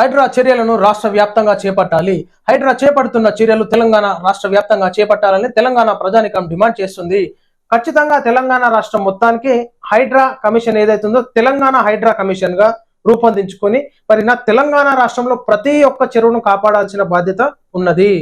హైడ్రా చర్యలను రాష్ట్ర వ్యాప్తంగా చేపట్టాలి. హైడ్రా చేపడుతున్న చర్యలు తెలంగాణ రాష్ట్ర వ్యాప్తంగా చేపట్టాలని తెలంగాణ ప్రజానికం డిమాండ్ చేస్తుంది. ఖచ్చితంగా తెలంగాణ రాష్ట్రం మొత్తానికి హైడ్రా కమిషన్ ఏదైతుందో తెలంగాణ హైడ్రా కమిషన్గా రూపొందించుకొని మరి నా తెలంగాణ రాష్ట్రంలో ప్రతి ఒక్క చెరువును కాపాడాల్సిన బాధ్యత ఉన్నది.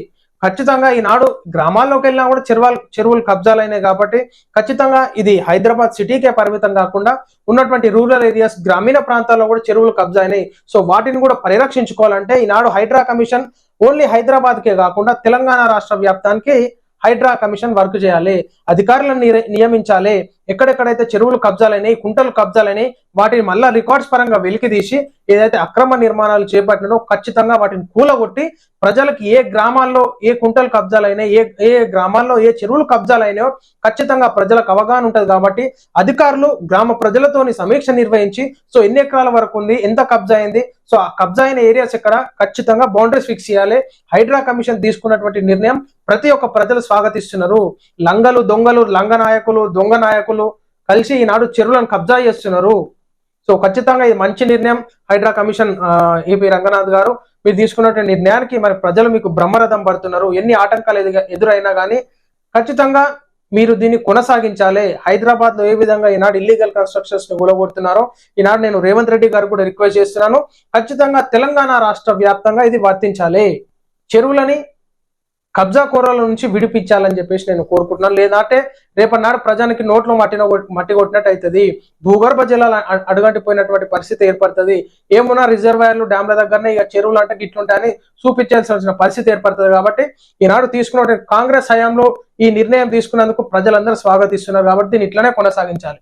ఖచ్చితంగా ఈనాడు గ్రామాల్లోకి వెళ్ళినా కూడా చెరువులు చెరువులు కబ్జాలైనాయి కాబట్టి ఖచ్చితంగా ఇది హైదరాబాద్ సిటీకే పరిమితం కాకుండా ఉన్నటువంటి రూరల్ ఏరియాస్ గ్రామీణ ప్రాంతాల్లో కూడా చెరువులు కబ్జా అయినాయి సో వాటిని కూడా పరిరక్షించుకోవాలంటే ఈనాడు హైడ్రా కమిషన్ ఓన్లీ హైదరాబాద్కే కాకుండా తెలంగాణ రాష్ట్ర వ్యాప్తానికి హైడ్రా కమిషన్ వర్క్ చేయాలి. అధికారులను నియమించాలి. ఎక్కడెక్కడైతే చెరువులు కబ్జాలైనాయి కుంటలు కబ్జాలైనాయి వాటిని మళ్ళా రికార్డ్స్ పరంగా వెలికితీసి ఏదైతే అక్రమ నిర్మాణాలు చేపట్టినో ఖచ్చితంగా వాటిని కూలగొట్టి ప్రజలకు ఏ గ్రామాల్లో ఏ కుంటలు కబ్జాలైనాయి ఏ ఏ గ్రామాల్లో ఏ చెరువులు కబ్జాలైనాయో ఖచ్చితంగా ప్రజలకు అవగాహన ఉంటది కాబట్టి అధికారులు గ్రామ ప్రజలతోని సమీక్ష నిర్వహించి సో ఎన్ని ఎకరాల వరకు ఉంది? ఎంత కబ్జా అయింది? సో ఆ కబ్జా అయిన ఏరియాస్ ఎక్కడ? ఖచ్చితంగా బౌండరీస్ ఫిక్స్ చేయాలి. హైడ్రా కమిషన్ తీసుకున్నటువంటి నిర్ణయం ప్రతి ఒక్క ప్రజలు స్వాగతిస్తున్నారు. లంగలు దొంగలు లంగ నాయకులు దొంగ నాయకులు కలిసి ఈనాడు చెరువులను కబ్జా చేస్తున్నారు. సో ఖచ్చితంగా ఇది మంచి నిర్ణయం. హైడ్రా కమిషన్ ఏపీ రంగనాథ్ గారు మీరు తీసుకున్నటువంటి నిర్ణయానికి మరి ప్రజలు మీకు బ్రహ్మరథం పడుతున్నారు. ఎన్ని ఆటంకాలు ఎదురైనా కానీ ఖచ్చితంగా మీరు దీన్ని కొనసాగించాలి. హైదరాబాద్లో ఏ విధంగా ఈనాడు ఇల్లీగల్ కన్స్ట్రక్షన్స్ని కూలగొడుతున్నారో ఈనాడు నేను రేవంత్ రెడ్డి గారు కూడా రిక్వెస్ట్ చేస్తున్నాను. ఖచ్చితంగా తెలంగాణ రాష్ట్ర వ్యాప్తంగా ఇది వర్తించాలి. చెరువులని కబ్జా కూరల నుంచి విడిపించాలని చెప్పేసి నేను కోరుకుంటున్నాను. లేదంటే రేపన్నాడు ప్రజానికి నోట్లో మట్టిన మట్టి కొట్టినట్టు అవుతుంది భూగర్భ జలాలు అడుగంటి అడుగంటిపోయినటువంటి పరిస్థితి ఏర్పడుతుంది. ఏమున్నా రిజర్వాయర్లు డ్యామ్ల దగ్గరనే ఇక చెరువులు అంటే ఇట్లుంటాయని చూపించాల్సిన పరిస్థితి ఏర్పడుతుంది కాబట్టి ఈనాడు తీసుకున్న కాంగ్రెస్ హయాంలో ఈ నిర్ణయం తీసుకున్నందుకు ప్రజలందరూ స్వాగతిస్తున్నారు కాబట్టి దీన్ని ఇట్లనే కొనసాగించాలి.